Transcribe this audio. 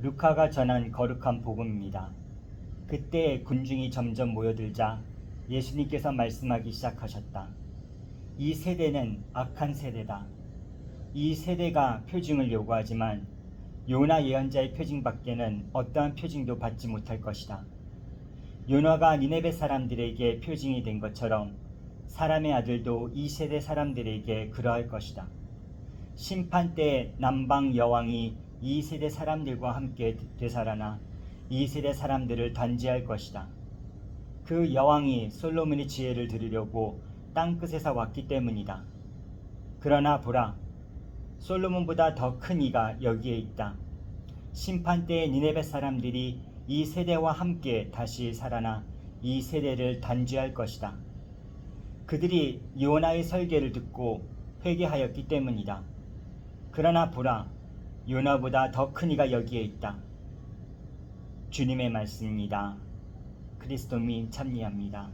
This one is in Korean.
루카가 전한 거룩한 복음입니다. 그때 군중이 점점 모여들자 예수님께서 말씀하기 시작하셨다. 이 세대는 악한 세대다. 이 세대가 표징을 요구하지만 요나 예언자의 표징밖에는 어떠한 표징도 받지 못할 것이다. 요나가 니네베 사람들에게 표징이 된 것처럼 사람의 아들도 이 세대 사람들에게 그러할 것이다. 심판 때 남방 여왕이 이 세대 사람들과 함께 되살아나 이 세대 사람들을 단죄할 것이다. 그 여왕이 솔로몬의 지혜를 들으려고 땅끝에서 왔기 때문이다. 그러나 보라, 솔로몬보다 더 큰 이가 여기에 있다. 심판 때에 니네베 사람들이 이 세대와 함께 다시 살아나 이 세대를 단죄할 것이다. 그들이 요나의 설계를 듣고 회개하였기 때문이다. 그러나 보라, 요나보다 더 큰 이가 여기에 있다. 주님의 말씀입니다. 그리스도민 참리합니다.